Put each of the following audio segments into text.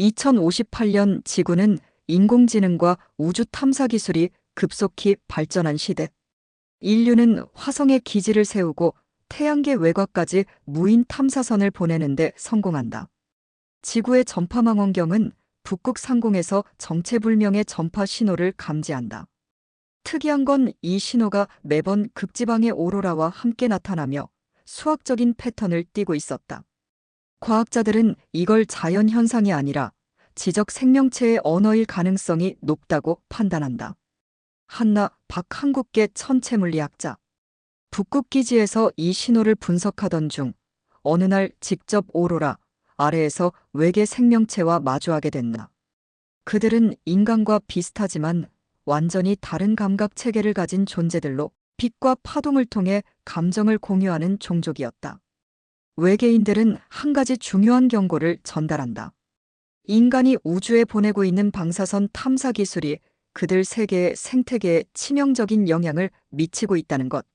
2058년 지구는 인공지능과 우주 탐사 기술이 급속히 발전한 시대. 인류는 화성에 기지를 세우고 태양계 외곽까지 무인 탐사선을 보내는데 성공한다. 지구의 전파망원경은 북극 상공에서 정체불명의 전파 신호를 감지한다. 특이한 건 이 신호가 매번 극지방의 오로라와 함께 나타나며 수학적인 패턴을 띠고 있었다. 과학자들은 이걸 자연 현상이 아니라 지적 생명체의 언어일 가능성이 높다고 판단한다. 한나 박한국계 천체물리학자. 북극 기지에서 이 신호를 분석하던 중 어느 날 직접 오로라 아래에서 외계 생명체와 마주하게 됐나. 그들은 인간과 비슷하지만 완전히 다른 감각 체계를 가진 존재들로 빛과 파동을 통해 감정을 공유하는 종족이었다. 외계인들은 한 가지 중요한 경고를 전달한다. 인간이 우주에 보내고 있는 방사선 탐사 기술이 그들 세계의 생태계에 치명적인 영향을 미치고 있다는 것.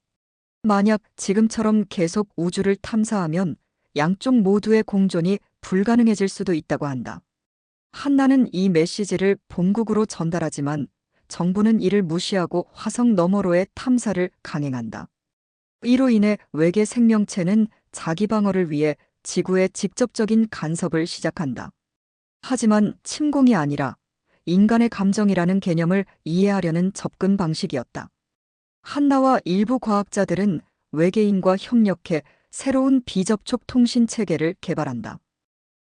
만약 지금처럼 계속 우주를 탐사하면 양쪽 모두의 공존이 불가능해질 수도 있다고 한다. 한나는 이 메시지를 본국으로 전달하지만 정부는 이를 무시하고 화성 너머로의 탐사를 강행한다. 이로 인해 외계 생명체는 자기 방어를 위해 지구에 직접적인 간섭을 시작한다. 하지만 침공이 아니라 인간의 감정이라는 개념을 이해하려는 접근 방식이었다. 한나와 일부 과학자들은 외계인과 협력해 새로운 비접촉 통신 체계를 개발한다.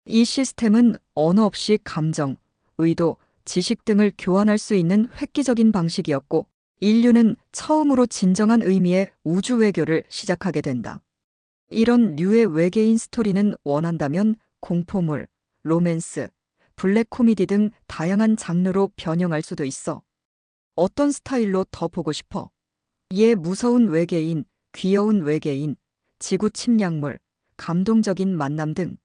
이 시스템은 언어 없이 감정, 의도, 지식 등을 교환할 수 있는 획기적인 방식이었고, 인류는 처음으로 진정한 의미의 우주 외교를 시작하게 된다. 이런 류의 외계인 스토리는 원한다면 공포물, 로맨스, 블랙 코미디 등 다양한 장르로 변형할 수도 있어. 어떤 스타일로 더 보고 싶어? 예, 무서운 외계인, 귀여운 외계인, 지구 침략물, 감동적인 만남 등